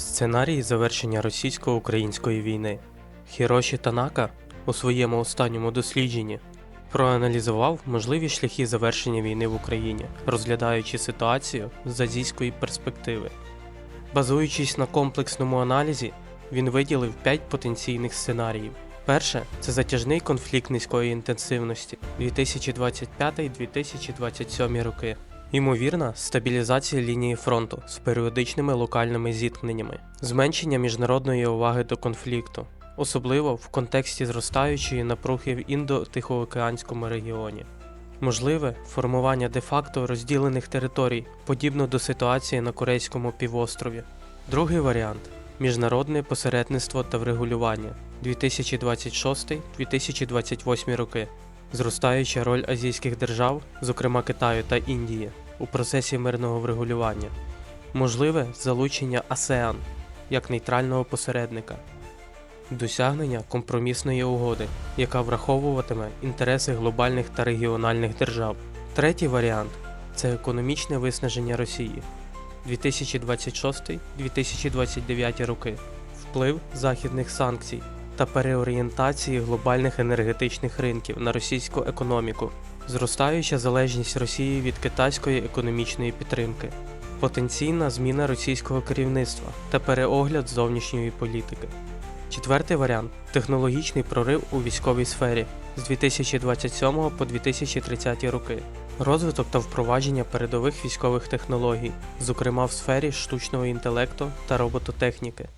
Сценарій завершення російсько-української війни. Хіроші Танака у своєму останньому дослідженні проаналізував можливі шляхи завершення війни в Україні, розглядаючи ситуацію з азійської перспективи. Базуючись на комплексному аналізі, він виділив 5 потенційних сценаріїв. Перше це затяжний конфлікт низької інтенсивності 2025-2027 роки. Ймовірна стабілізація лінії фронту з періодичними локальними зіткненнями, зменшення міжнародної уваги до конфлікту, особливо в контексті зростаючої напруги в індо-тихоокеанському регіоні. Можливе формування де-факто розділених територій, подібно до ситуації на Корейському півострові. Другий варіант міжнародне посередництво та врегулювання 2026-2028 роки. Зростаюча роль азійських держав, зокрема Китаю та Індії, у процесі мирного врегулювання, можливе залучення АСЕАН як нейтрального посередника, досягнення компромісної угоди, яка враховуватиме інтереси глобальних та регіональних держав. Третій варіант це економічне виснаження Росії. 2026-2029 роки, вплив західних санкцій та переорієнтації глобальних енергетичних ринків на російську економіку, зростаюча залежність Росії від китайської економічної підтримки, потенційна зміна російського керівництва та переогляд зовнішньої політики. Четвертий варіант технологічний прорив у військовій сфері з 2027 по 2030 роки. Розвиток та впровадження передових військових технологій, зокрема в сфері штучного інтелекту та робототехніки.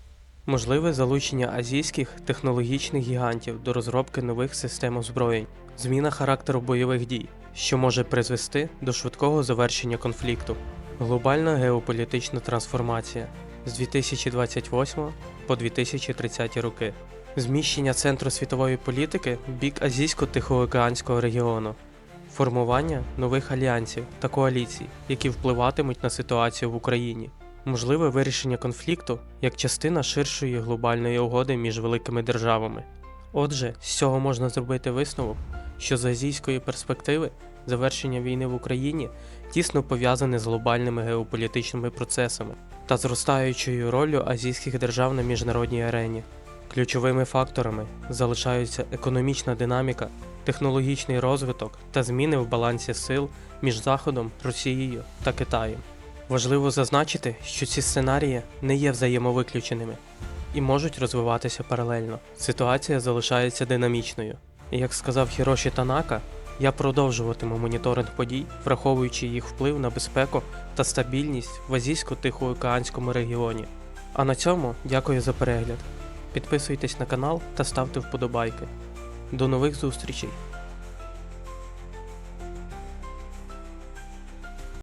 Можливе залучення азійських технологічних гігантів до розробки нових систем озброєнь, зміна характеру бойових дій, що може призвести до швидкого завершення конфлікту, глобальна геополітична трансформація з 2028 по 2030 роки, зміщення центру світової політики в бік азійсько-тихоокеанського регіону, формування нових альянсів та коаліцій, які впливатимуть на ситуацію в Україні. Можливе вирішення конфлікту як частина ширшої глобальної угоди між великими державами. Отже, з цього можна зробити висновок, що з азійської перспективи завершення війни в Україні тісно пов'язане з глобальними геополітичними процесами та зростаючою роллю азійських держав на міжнародній арені. Ключовими факторами залишаються економічна динаміка, технологічний розвиток та зміни в балансі сил між Заходом, Росією та Китаєм. Важливо зазначити, що ці сценарії не є взаємовиключеними і можуть розвиватися паралельно. Ситуація залишається динамічною. І як сказав Хіроші Танака, я продовжуватиму моніторинг подій, враховуючи їх вплив на безпеку та стабільність в азійсько-тихоокеанському регіоні. А на цьому дякую за перегляд. Підписуйтесь на канал та ставте вподобайки. До нових зустрічей!